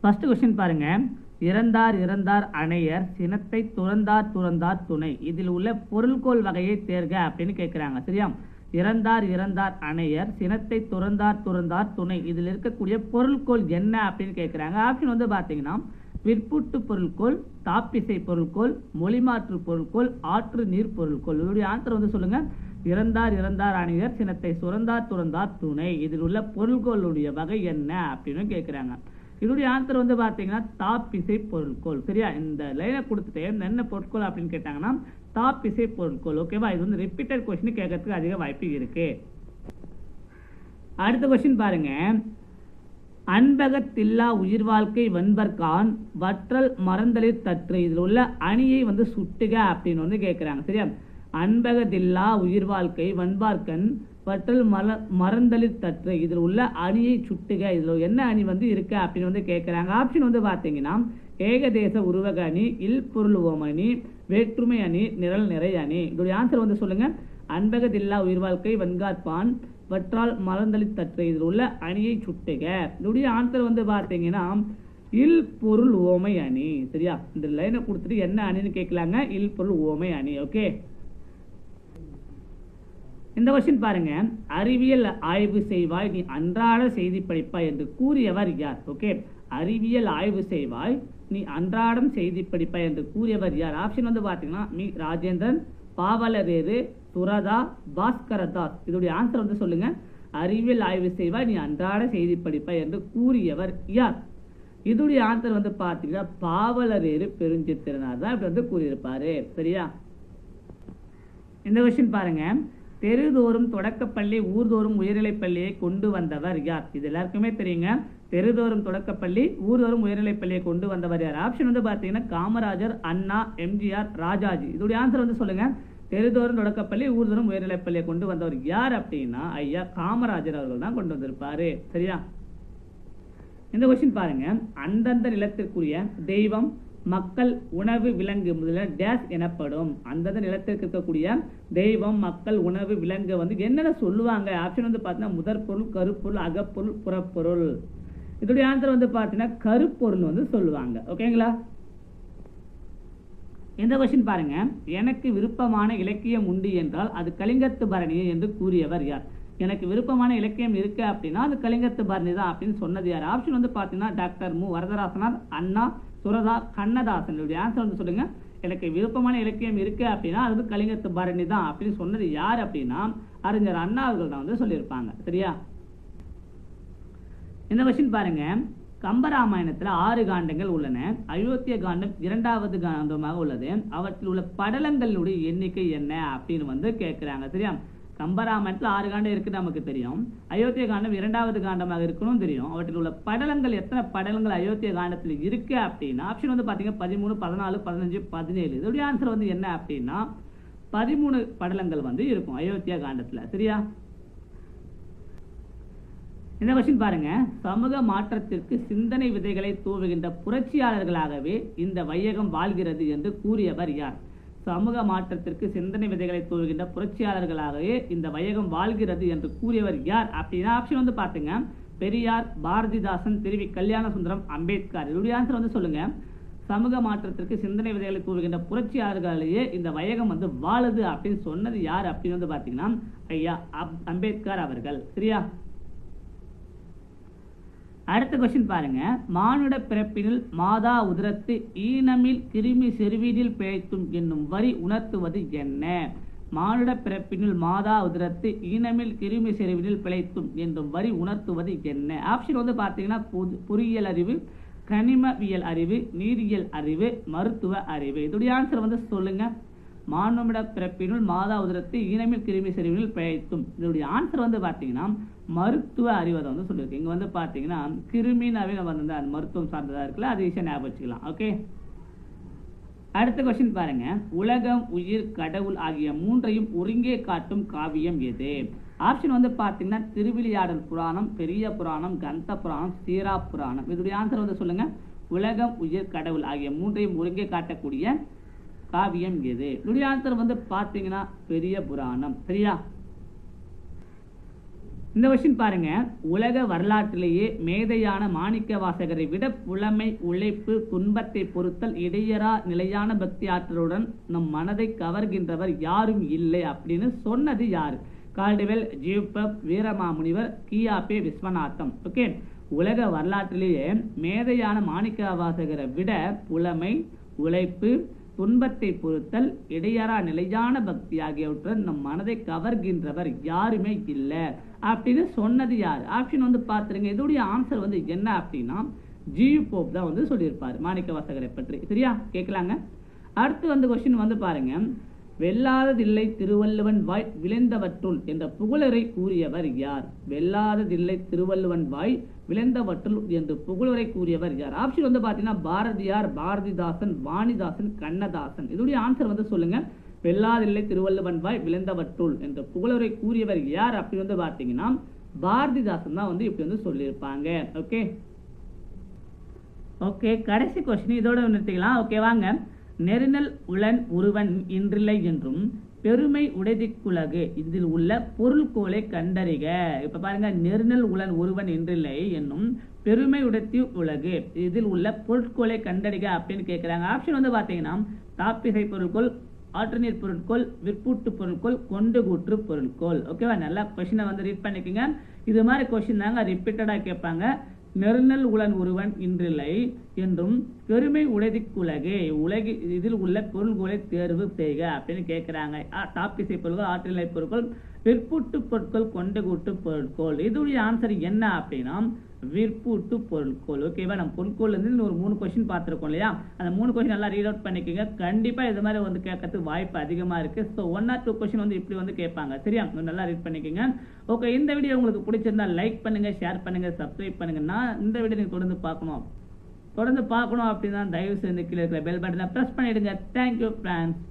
First question பாருங்கள் இறந்தார் இறந்தார் அணையர் சினத்தை துறந்தார் துறந்தார் துணை. இதில் உள்ள பொருள்கோள் வகையை தேர்க அப்படின்னு கேட்குறாங்க சரியா? இறந்தார் இறந்தார் அணையர் சினத்தை துறந்தார் துறந்தார் துணை. இதில் இருக்கக்கூடிய பொருள்கோள் என்ன அப்படின்னு கேட்குறாங்க ஆப்ஷன் வந்து பார்த்தீங்கன்னா விற்புட்டு பொருள்கோள் தாப்பிசை பொருள்கோள் மொழிமாற்று பொருள்கோள் ஆற்று நீர் பொருள்கோள். இதோடைய ஆன்சர் வந்து சொல்லுங்கள் இறந்தார் இறந்தார் அணையர் சினத்தை சுரந்தார் துறந்தார் துணை. இதில் உள்ள பொருள்கோளுடைய வகை என்ன அப்படின்னு கேட்குறாங்க இதனுடைய ஆன்சர் வந்து பார்த்தீங்கன்னா தாப்பிசை பொருட்கோள். சரியா? இந்த லைனை கொடுத்துட்டு இந்த என்ன பொருட்கோள் அப்படின்னு கேட்டாங்கன்னா தாப்பிசை பொருட்கோள். ஓகேவா இது வந்து ரிப்பீட்டட் கொஸ்டின் கேட்கறதுக்கு அதிக வாய்ப்பு இருக்கு. அடுத்த கொஸ்டின் பாருங்க. அன்பகத்தில்லா உயிர் வாழ்க்கை வன்பர்கான் வற்றல் மறந்தலில் தற்று. இதில் உள்ள அணியை வந்து சுட்டுக அப்படின்னு வந்து கேட்குறாங்க சரியா? அன்பகத்தில்லா உயிர் வாழ்க்கை வன்பார்க்கன் பற்றல் மல மறந்தலில் தற்று இதில் உள்ள அணியை சுட்டுக. இதில் என்ன அணி வந்து இருக்கு அப்படின்னு வந்து கேட்குறாங்க ஆப்ஷன் வந்து பார்த்தீங்கன்னா ஏகதேச உருவக அணி இல் பொருள் ஓமணி வேற்றுமை அணி நிரல் நிறை அணி. இதோடைய ஆன்சர் வந்து சொல்லுங்க. அன்பகதில்லா உயிர் வாழ்க்கை வன்கார்பான் வற்றால் மலர்ந்தளி தற்று இதில் உள்ள அணியை சுட்டுக. இதோடைய ஆன்சர் வந்து பார்த்தீங்கன்னா இல் பொருள் ஓமை அணி. சரியா? இந்த லைனை கொடுத்துட்டு என்ன அணின்னு கேட்கலாங்க இல் பொருள் ஓமை அணி. ஓகே இந்த கொஸ்டின் பாருங்க அறிவியல் ஆய்வு செய்வாய் நீ அன்றாட செய்தி படிப்பாய் என்று கூறியவர் யார்? ஓகே அறிவியல் ஆய்வு செய்வாய் நீ அன்றாடம் செய்தி படிப்பாய் என்று கூறியவர் யார்? ஆப்ஷன் வந்து பார்த்தீங்கன்னா மீ. ராஜேந்திரன் பாவலரேது சுரதா பாஸ்கரதாஸ். இதோடைய ஆன்சர் வந்து சொல்லுங்க. அறிவியல் ஆய்வு செய்வாய் நீ அன்றாட செய்தி படிப்பாய் என்று கூறியவர் யார்? இதோடைய ஆன்சர் வந்து பார்த்தீங்கன்னா பாவலரேறு பெருஞ்சித்திரனார் தான் இப்படி வந்து கூறியிருப்பாரு. சரியா? இந்த கொஸ்டின் பாருங்க தெருதோறும் தொடக்கப்பள்ளி ஊர்தோறும் உயர்நிலைப்பள்ளியை கொண்டு வந்தவர் யார்? இது எல்லாருக்குமே தெரியுங்க. தெருதோறும் தொடக்கப்பள்ளி ஊர்தோறும் உயர்நிலைப்பள்ளியை கொண்டு வந்தவர் யார்? ஆப்ஷன் வந்து பார்த்தீங்கன்னா காமராஜர் அண்ணா எம்ஜிஆர் ராஜாஜி. இதோடைய ஆன்சர் வந்து சொல்லுங்க. தெருதோறும் தொடக்கப்பள்ளி ஊர்தோறும் உயர்நிலைப்பள்ளியை கொண்டு வந்தவர் யார் அப்படின்னா ஐயா காமராஜர் அவர்கள் தான் கொண்டு வந்திருப்பாரு. சரியா? இந்த கொஸ்டின் பாருங்க. அந்தந்த நிலத்திற்குரிய தெய்வம் மக்கள் உணவு விலங்கு முதல்ல டேஸ் எனப்படும். அந்தந்த நிலத்திற்கு இருக்கக்கூடிய தெய்வம் மக்கள் உணவு விலங்கு வந்து என்னென்ன சொல்லுவாங்க? ஆப்ஷன் வந்து பார்த்தீங்கன்னா முதற்பொருள் கருப்பொருள் அகப்பொருள் புறப்பொருள் இதோடைய ஆன்சர் வந்து பார்த்தீங்கன்னா கருப்பொருள் வந்து சொல்லுவாங்க. ஓகேங்களா இந்த கொஸ்டின் பாருங்க. எனக்கு விருப்பமான இலக்கியம் உண்டு என்றால் அது கலிங்கத்து பரணி என்று கூறியவர் யார்? எனக்கு விருப்பமான இலக்கியம் இருக்கு அப்படின்னா அது கலிங்கத்து பரணி தான் அப்படின்னு சொன்னது யார்? ஆப்ஷன் வந்து பார்த்தீங்கன்னா டாக்டர் மு வரதராசனார் அண்ணா சுரதா கண்ணதாசன். இதோடைய ஆன்சர் வந்து சொல்லுங்க. எனக்கு விருப்பமான இலக்கியம் இருக்கு அப்படின்னா அது வந்து கலிங்கத்து பரணி தான் அப்படின்னு சொன்னது யார் அப்படின்னா அறிஞர் அண்ணா அவர்கள் தான் வந்து சொல்லியிருப்பாங்க. சரியா? இந்த கொஸ்டின் பாருங்க. கம்பராமாயணத்துல ஆறு காண்டங்கள் உள்ளன. அயோத்திய காண்டம் இரண்டாவது காண்டமாக உள்ளது. அவற்றில் உள்ள படலங்களுடைய எண்ணிக்கை என்ன அப்படின்னு வந்து கேட்குறாங்க சரியா? கம்பராமாயணத்தில் ஆறு காண்டம் இருக்கு நமக்கு தெரியும். அயோத்திய காண்டம் இரண்டாவது காண்டமாக இருக்கணும் தெரியும். அவற்றில் உள்ள படலங்கள் எத்தனை படலங்கள் அயோத்திய காண்டத்தில் இருக்கு அப்படின்னா ஆப்ஷன் வந்து பார்த்தீங்கன்னா பதிமூணு பதினாலு பதினஞ்சு பதினேழு. இதோடைய ஆன்சர் வந்து என்ன அப்படின்னா பதிமூணு படலங்கள் வந்து இருக்கும் அயோத்தியா காண்டத்துல. சரியா? இந்த கொஸ்டின் பாருங்க. சமூக மாற்றத்திற்கு சிந்தனை விதைகளை தூவுகின்ற புரட்சியாளர்களாகவே இந்த வையகம் வாழ்கிறது என்று கூறியவர் யார்? சமூக மாற்றத்திற்கு சிந்தனை விதைகளை தூவுகின்ற புரட்சியாளர்களாகவே இந்த வையகம் வாழ்கிறது என்று கூறியவர் யார்? அப்படின்னா ஆப்ஷன் வந்து பாத்துங்க. பெரியார் பாரதிதாசன் திருவி கல்யாண சுந்தரம் அம்பேத்கர். இதோடைய ஆன்சர் வந்து சொல்லுங்க. சமூக மாற்றத்திற்கு சிந்தனை விதைகளை கூறுகின்ற புரட்சியாளர்களையே இந்த வையகம் வந்து வாழுது அப்படின்னு சொன்னது யார் அப்படின்னு வந்து பார்த்தீங்கன்னா ஐயா அப்- அம்பேத்கர் அவர்கள். சரியா? அடுத்த கொஸ்டின் பாருங்க. மானுட பிறப்பினில் மாதா உதரத்து ஈனமில் கிருமி செருவினில் பிழைத்தும் என்னும் வரி உணர்த்துவது என்ன? மானுட பிறப்பினில் மாதா உதரத்து ஈனமில் கிருமி செருவினில் பிழைத்தும் என்றும் வரி உணர்த்துவது என்ன? ஆப்ஷன் வந்து பார்த்தீங்கன்னா பொது- பொறியியல் அறிவு கனிமவியல் அறிவு நீரியல் அறிவு மருத்துவ அறிவு. இதோடைய ஆன்சர் வந்து சொல்லுங்க. மானுமிட பிறப்பினுள் மாதா உதரத்தை ஈனமில் கிருமி செறிவினுள் பிழைத்தும். இதனுடைய ஆன்சர் வந்து பார்த்தீங்கன்னா மருத்துவ அறிவதை வந்து சொல்லியிருக்கு. இங்கே வந்து பார்த்தீங்கன்னா கிருமினாவே நம்ம வந்து அந்த மருத்துவம் சார்ந்ததாக இருக்குல்ல அது ஈஸியாக ஞாபகம் வச்சுக்கலாம். ஓகே அடுத்த கொஸ்டின் பாருங்க. உலகம் உயிர் கடவுள் ஆகிய மூன்றையும் ஒருங்கே காட்டும் காவியம் எது? ஆப்ஷன் வந்து பார்த்தீங்கன்னா திருவிளையாடல் புராணம் பெரிய புராணம் கந்த புராணம் சீரா புராணம். இதோடைய ஆன்சர் வந்து சொல்லுங்க. உலகம் உயிர் கடவுள் ஆகிய மூன்றையும் ஒருங்கே காட்டக்கூடிய காவியம் எது? இதோடைய வந்து பார்த்தீங்கன்னா பெரிய புராணம். சரியா? இந்த கொஸ்டின் பாருங்க. உலக வரலாற்றிலேயே மேதையான மாணிக்க வாசகரை விட புலமை உழைப்பு துன்பத்தை பொறுத்தல் இடையரா நிலையான பக்தி ஆற்றலுடன் நம் மனதை கவர்கின்றவர் யாரும் இல்லை அப்படின்னு சொன்னது யாரு? கால்டுவெல் ஜீவப் வீரமாமுனிவர் கியாபே விஸ்வநாதம். ஓகே? உலக வரலாற்றிலேயே மேதையான மாணிக்க வாசகரை விட புலமை உழைப்பு துன்பத்தை பொறுத்தல் இடையறா நிலையான பக்தி ஆகியவற்றுடன் நம் மனதை கவர்கின்றவர் யாருமே இல்லை. அப்படின்னு சொன்னது யார்? ஆப்ஷன் வந்து பார்த்துருங்க இதோடைய ஆன்சர் வந்து என்ன அப்படின்னா ஜியு போப் தான் வந்து சொல்லியிருப்பார் மாணிக்க வாசகரை பற்றி. சரியா? கேட்கலாங்க அடுத்து வந்து கொஸ்டின் வந்து பாருங்க. வெல்லாததில்லை திருவள்ளுவன் வாய் விளைந்தவற்றுள் என்ற புகழரை கூறியவர் யார்? வெல்லாததில்லை திருவள்ளுவன் வாய் விளைந்தவற்றுள் என்று புகழரை கூறியவர் யார்? ஆப்ஷன் வந்து பார்த்தீங்கன்னா பாரதியார் பாரதிதாசன் வாணிதாசன் கண்ணதாசன். இதோடைய ஆன்சர் வந்து சொல்லுங்க. வெல்லாதில்லை திருவள்ளுவன் வாய் விளைந்தவற்றுள் என்ற புகழரை கூறியவர் யார் அப்படி வந்து பார்த்தீங்கன்னா பாரதிதாசன் தான் வந்து இப்படி வந்து சொல்லியிருப்பாங்க. ஓகே ஓகே கடைசி கொஸ்டின் இதோட நிறுத்திக்கலாம். ஓகே வாங்க. நெருநல் உளன் ஒருவன் இன்றில்லை என்றும் பெருமை உடைதிக்குலகு. இதில் உள்ள பொருள்கோளை கண்டறிக. இப்ப பாருங்க நெருநல் உலன் ஒருவன் இன்றில்லை என்னும் பெருமை உடைத்தி உலகு. இதில் உள்ள பொருட்கோளை கண்டறிக அப்படின்னு கேட்குறாங்க ஆப்ஷன் வந்து பார்த்தீங்கன்னா தாப்பிசை பொருட்கோள் ஆல்டர்னேட் பொருட்கோள் விற்பூட்டு பொருட்கோள் கொண்டு கூற்று பொருட்கோள் ஓகேவா நல்லா கொஷினை வந்து ரீட் பண்ணிக்கோங்க. இது மாதிரி கொஷின் தாங்க ரிப்பீட்டடாக கேட்பாங்க. நெருநல் உளன் ஒருவன் இன்றில்லை என்றும் பெருமை உலகிக்குலகே உலகி இதில் உள்ள பொருள்களை தேர்வு செய்க அப்படின்னு கேட்குறாங்க தாப்பிசை பொருள்கள் ஆற்றிலை பொருட்கள் விற்பூட்டு பொருட்கள் கொண்டு கூட்டு பொருட்கோள். இதோடைய ஆன்சர் என்ன அப்படின்னா விற்பூட்டு பொருட்கோள். ஓகேவா நம்ம பொருட்கள் இருந்து ஒரு மூணு கொஸ்டின் பார்த்துருக்கோம் இல்லையா? அந்த மூணு கொஸ்டின் நல்லா ரீட் அவுட் பண்ணிக்கோங்க. கண்டிப்பாக இது மாதிரி வந்து கேட்கறதுக்கு வாய்ப்பு அதிகமாக இருக்குது so one or two question வந்து இப்படி வந்து கேட்பாங்க. சரியா? நல்லா ரீட் பண்ணிக்கோங்க. ஓகே இந்த வீடியோ உங்களுக்கு பிடிச்சிருந்தா லைக் பண்ணுங்க ஷேர் பண்ணுங்க சப்ஸ்கிரைப் பண்ணுங்க. நான் இந்த வீடியோ நீங்கள் தொடர்ந்து பார்க்கணும். தொடர்ந்து பார்க்கணும் அப்படின்னா தயவு செய்து கீழே இருக்கிற பெல் பட்டனை ப்ரெஸ் பண்ணிவிடுங்க தேங்க்யூ ஃப்ரெண்ட்ஸ்